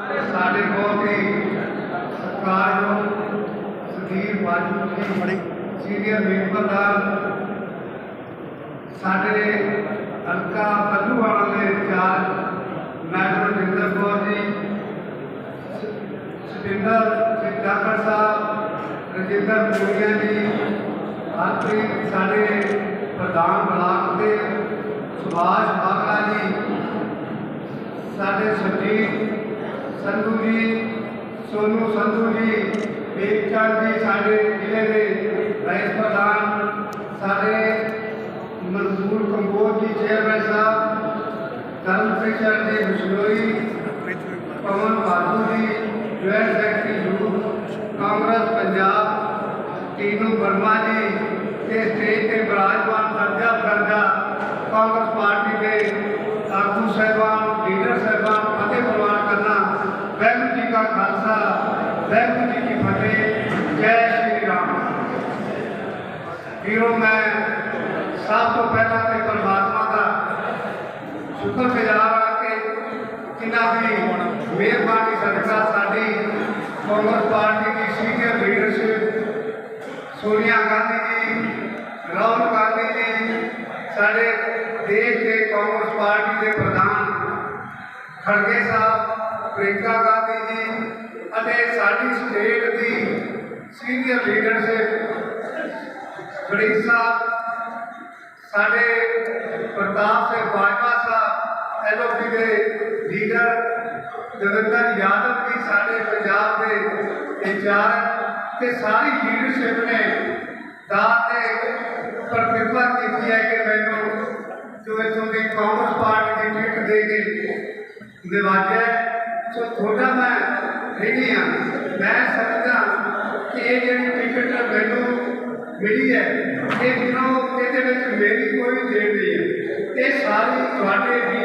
رجر کور جی ستراکر صاحب رجیندر جیان بلاک جیجیت سونی جیب چند جی سارے پردھان سارے منسور کمک جی چیئرمین صاحب ترمسریشن جیشوئی پون بادو جیسے یوتھ کانگریس تینو ورما جیجپان خالسا جی جی شری رام سبات کی سیریئر لیڈرشپ سونی گاندھی راہل گاندھی کا ا گاندھی جی اسٹیٹ کی سیئر لیڈرشپ سارے پرتاپا سا ایل او پی کے لیڈر دو یادو جی سارے انچارج ساری لیڈرشپ نے کہ مجھے کاٹی کی ٹکٹ دے کے دروازے ਤੋਂ ਛੋਟਾ ਮੈਂ ਨਹੀਂ ਆ ਮੈਂ ਸਮਝਦਾ ਕਿ ਇਹ ਜਿਹੜੀ ਟਿਕਟ ਮੈਨੂੰ ਮਿਲੀ ਹੈ ਇਹ ਬਿਨਾਂ ਇਹਦੇ ਵਿੱਚ ਮੇਰੀ ਕੋਈ ਦੇਣ ਨਹੀਂ ਹੈ ਇਹ ਸਾਰੀ ਤੁਹਾਡੇ